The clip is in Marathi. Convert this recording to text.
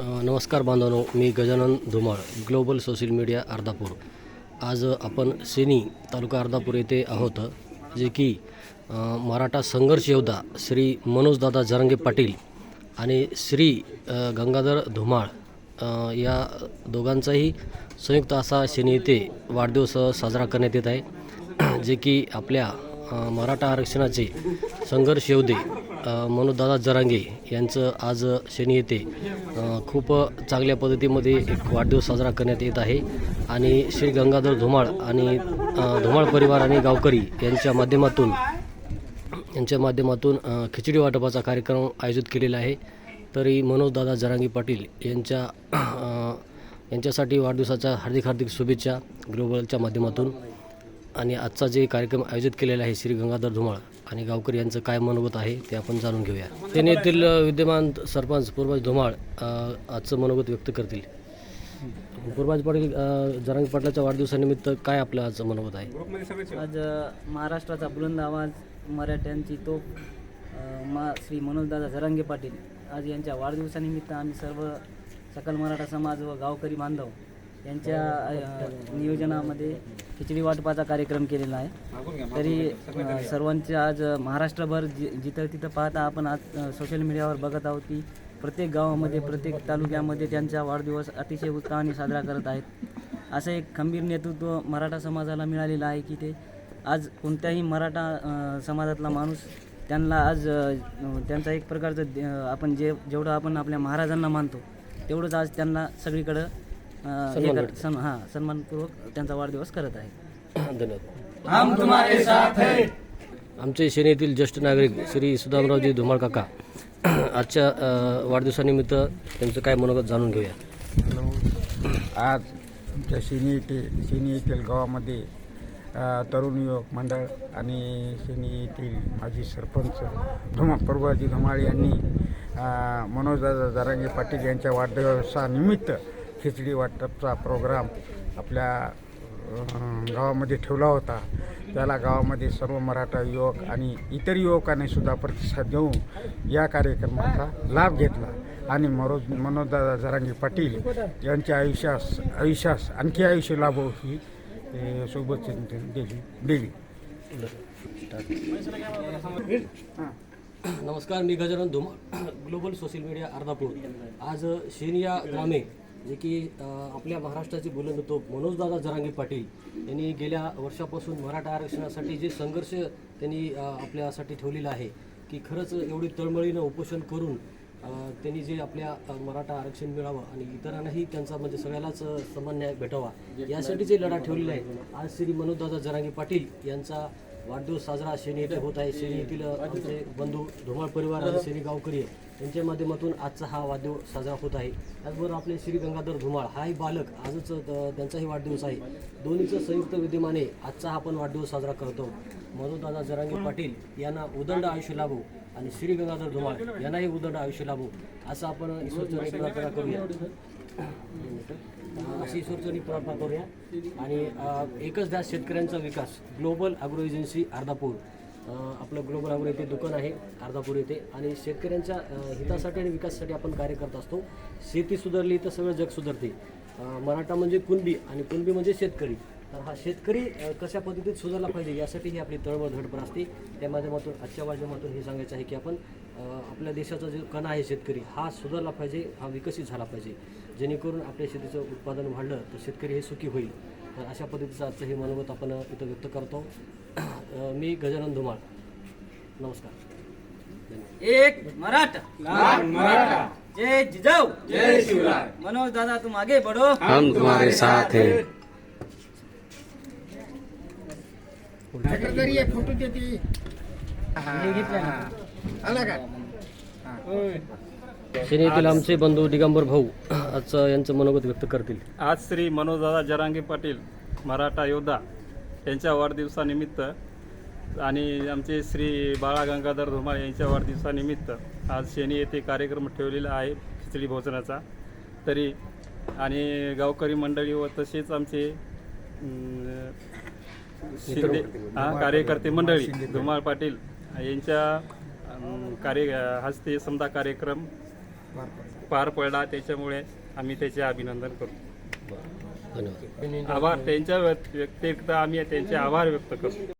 नमस्कार बांधवांनो मी Gajanan Dhumal global social media Ardhapur. आज आपण सेनी तालुका अर्धापूर येथे आहोत जे की मराठा संघर्ष योद्धा श्री मनोजदादा जरांगे पाटील आणि श्री गंगाधर धुमाळ या दोघांचाही संयुक्त असा सेनी येथे वाढदिवस साजरा करण्यात येत आहे. जे की आपल्या मराठा आरक्षणाचे संघर्ष येऊ दे. मनोजदादा जरांगे यांचं आज शनी येथे खूप चांगल्या पद्धतीमध्ये एक वाढदिवस साजरा करण्यात येत आहे. आणि श्री गंगाधर धुमाळ आणि धुमाळ परिवार आणि गावकरी यांच्या माध्यमातून यांच्या माध्यमातून खिचडी वाटपाचा कार्यक्रम आयोजित केलेला आहे. तरी मनोजदादा जरांगी पाटील यांच्या यांच्यासाठी वाढदिवसाच्या हार्दिक हार्दिक शुभेच्छा ग्लोबलच्या माध्यमातून. आणि आजचा जे कार्यक्रम आयोजित केलेला आहे श्री गंगाधर धुमाळ आणि गावकरी यांचं काय मनोगत आहे ते आपण जाणून घेऊया. त्यांनी येथील विद्यमान सरपंच पूर्वज धुमाळ आजचं मनोगत व्यक्त करतील. पूर्वज पाटील जरांग पाटलाच्या वाढदिवसानिमित्त काय आपलं आजचं मनोगत आहे? आज महाराष्ट्राचा बुलंद आवाज मराठ्यांची तोप मा श्री मनोजदादा झरांगे पाटील. आज यांच्या वाढदिवसानिमित्त आम्ही सर्व सकल मराठा समाज व गावकरी बांधव यांच्या अ, नियोजनामध्ये खिचडी वाटपाचा कार्यक्रम केलेला आहे. तरी अ, आज महाराष्ट्रभर जि जिथं तिथं पाहता आपण आज अ, सोशल मीडियावर बघत आहोत की प्रत्येक गावामध्ये प्रत्येक तालुक्यामध्ये त्यांचा वाढदिवस अतिशय उत्साहाने साजरा करत आहेत. असं एक खंबीर नेतृत्व मराठा समाजाला मिळालेलं आहे की ते आज कोणत्याही मराठा अ, समाजातला माणूस त्यांना आज अ, त्यांचा एक प्रकारचं दे- अ, आपण जे जेवढं आपण आपल्या महाराजांना मानतो तेवढंच आज त्यांना सगळीकडं हे सन् हां सन्मानपूर्वक त्यांचा वाढदिवस करत आहे. धन्यवाद. आमचे सेनेतील ज्येष्ठ नागरिक श्री सुदामरावजी धुमाळ काका आजच्या वाढदिवसानिमित्त त्यांचं काय मनोगत जाणून घेऊया. आज आमच्या शिनी येथे शिनी येथील गावामध्ये तरुण युवक मंडळ आणि शिनी येथील माजी सरपंच धुमा प्रभुराजी धुमाळ यांनी मनोजदादा जरांगे पाटील यांच्या वाढदिवसानिमित्त खिचडी वाटपचा प्रोग्राम आपल्या गावामध्ये ठेवला होता. त्याला गावामध्ये सर्व मराठा युवक आणि इतर युवकांनी सुद्धा प्रतिसाद देऊन या कार्यक्रमाचा लाभ घेतला. आणि मनोज मनोजदादा जरांगी पाटील यांच्या आयुष्यास आयुष्यास आणखी आयुष्य लाभो ही सोबत दिली दिली. नमस्कार मी Gajanan Dhumal global social media Ardhapur. आज शेनिया ग्रामे जे की आपल्या महाराष्ट्राचे बुलंद तोप मनोजदादा जरांगे पाटील यांनी गेल्या वर्षापासून मराठा आरक्षणासाठी जे संघर्ष त्यांनी आपल्यासाठी ठेवलेला आहे की खरंच एवढी तळमळीनं उपोषण करून त्यांनी जे आपल्या मराठा आरक्षण मिळावं आणि इतरांनाही त्यांचा म्हणजे सगळ्यालाच समान न्याय भेटावा यासाठी जे लढा ठेवलेला आहे. आज श्री मनोजदादा जरांगे पाटील यांचा वाढदिवस साजरा शेनी येथे होत आहे. शेनी येथील आमचे बंधू धुमाळ परिवार आणि शेनी गावकरी आहे यांच्या माध्यमातून आजचा हा वाढदिवस साजरा होत आहे. त्याचबरोबर आपले श्री गंगाधर धुमाळ हाही बालक आजच त्यांचाही वाढदिवस आहे. दोन्हीचं संयुक्त विद्यमाने आजचा हा आपण वाढदिवस साजरा करतो. मनोजदादा जरांगे पाटील यांना उदंड आयुष्य लाभो आणि श्री गंगाधर धुमाळ यांनाही उदंड आयुष्य लाभो असं आपण ईश्वरचरणी प्रार्थना करूया. अशी ईश्वरचरणी प्रार्थना करूया. आणि एकच द्या शेतकऱ्यांचा विकास ग्लोबल अग्रो एजन्सी अर्धापूर. आपलं ग्लोबल अॅग्रो येथे दुकान आहे अर्धापूर येथे. आणि शेतकऱ्यांच्या हितासाठी आणि विकासासाठी आपण कार्य करत असतो. शेती सुधारली तर सगळं जग सुधारते. मराठा म्हणजे कुणबी आणि कुणबी म्हणजे शेतकरी. तर हा शेतकरी कशा पद्धतीत सुधारला पाहिजे यासाठी ही आपली तळमळ धडपड असते. त्या माध्यमातून आजच्या माध्यमातून हे सांगायचं आहे की आपण आपल्या देशाचा जो कणा आहे शेतकरी हा सुधारला पाहिजे हा विकसित झाला पाहिजे. जेणेकरून आपल्या शेतीचं उत्पादन वाढलं तर शेतकरी हे सुखी होईल. तर अशा पद्धतीचं आजचं हे मनोगत आपण इथं व्यक्त करतो. मी गजानन धुमाळ. नमस्कार. एक मराठा. जय जिजाऊ. जय शिवराय. मनोज दादा तुम आगे बढ़ो हम तुम्हारे साथ हैं. फोटो देते आमचे बंधू दिगंबर भाऊ आजचं यांचं मनोगत व्यक्त करतील. आज श्री मनोजदादा जरांगे पाटील मराठा योद्धा. यांच्या वाढदिवसानिमित्त आणि आमचे श्री बाळा गंगाधर धुमाळ यांच्या वाढदिवसानिमित्त आज शनी येथे कार्यक्रम ठेवलेला आहे खिचडी भोजनाचा. तरी आणि गावकरी मंडळी व तसेच आमचे शिंदे हा कार्यकर्ते मंडळी धुमाळ पाटील यांच्या कार्य हस्ते समजा कार्यक्रम पार पडला. त्याच्यामुळे आम्ही त्याचे अभिनंदन करतो. धन्यवाद. आभार. त्यांच्या व्यत- व्यतिरिक्त आम्ही त्यांचे आभार व्यक्त करतो.